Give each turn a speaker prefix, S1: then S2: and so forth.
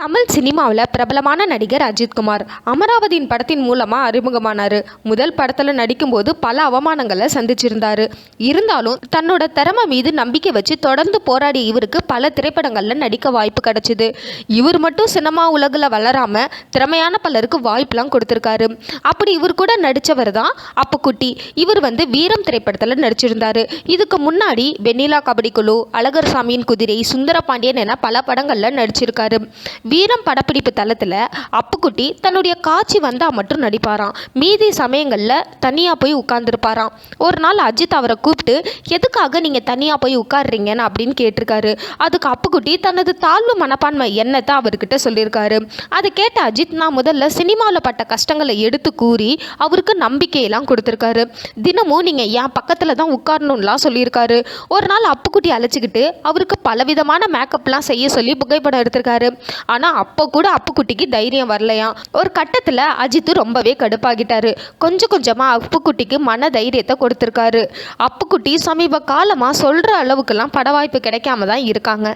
S1: தமிழ் சினிமாவில் பிரபலமான நடிகர் அஜித்குமார் அமராவதியின் படத்தின் மூலமாக அறிமுகமானார். முதல் படத்தில் நடிக்கும்போது பல அவமானங்களை சந்திச்சிருந்தார். இருந்தாலும் தன்னோட திறமை மீது நம்பிக்கை வச்சு தொடர்ந்து போராடிய இவருக்கு பல திரைப்படங்களில் நடிக்க வாய்ப்பு கிடைச்சிது. இவர் மட்டும் சினிமா உலகில் வளராம திறமையான பலருக்கு வாய்ப்பெலாம் கொடுத்துருக்காரு. அப்படி இவர் கூட நடித்தவர் தான் அப்புக்குட்டி. இவர் வந்து வீரம் திரைப்படத்தில் நடிச்சிருந்தார். இதுக்கு முன்னாடி வெண்ணிலா கபடி குழு அழகர் சாமியின் குதிரை சுந்தரபாண்டியன் என பல படங்களில் நடிச்சிருக்காரு. வீரம் படப்பிடிப்பு தளத்தில் அப்புக்குட்டி தன்னுடைய காட்சி வந்தால் மட்டும் நடிப்பாராம். மீதி சமயங்களில் தனியாக போய் உட்கார்ந்துருப்பாராம். ஒரு நாள் அஜித் அவரை கூப்பிட்டு எதுக்காக நீங்கள் தனியாக போய் உட்கார்றீங்கன்னு? அப்படின்னு கேட்டிருக்காரு. அதுக்கு அப்புக்குட்டி தனது தாழ்வு மனப்பான்மை எண்ணத்தை அவர்கிட்ட சொல்லியிருக்காரு. அதை கேட்ட அஜித் நான் முதல்ல சினிமாவில் பட்ட கஷ்டங்களை எடுத்து கூறி அவருக்கு நம்பிக்கையெல்லாம் கொடுத்துருக்காரு. தினமும் நீங்கள் என் பக்கத்தில் தான் உட்காரணும்லாம் சொல்லியிருக்காரு. ஒரு நாள் அப்புக்குட்டி அழைச்சிக்கிட்டு அவருக்கு பலவிதமான மேக்கப்லாம் செய்ய சொல்லி புகைப்படம் எடுத்திருக்காரு. ஆனால் அப்போ கூட அப்புக்குட்டிக்கு தைரியம் வரலையாம் ஒரு கட்டத்தில் அஜித் ரொம்பவே கடுப்பாகிட்டாரு. கொஞ்சம் கொஞ்சமாக அப்புக்குட்டிக்கு மன தைரியத்தை கொடுத்துருக்காரு. அப்புக்குட்டி சமீப காலமாக சொல்கிற அளவுக்குலாம் பட வாய்ப்பு கிடைக்காம தான் இருக்காங்க.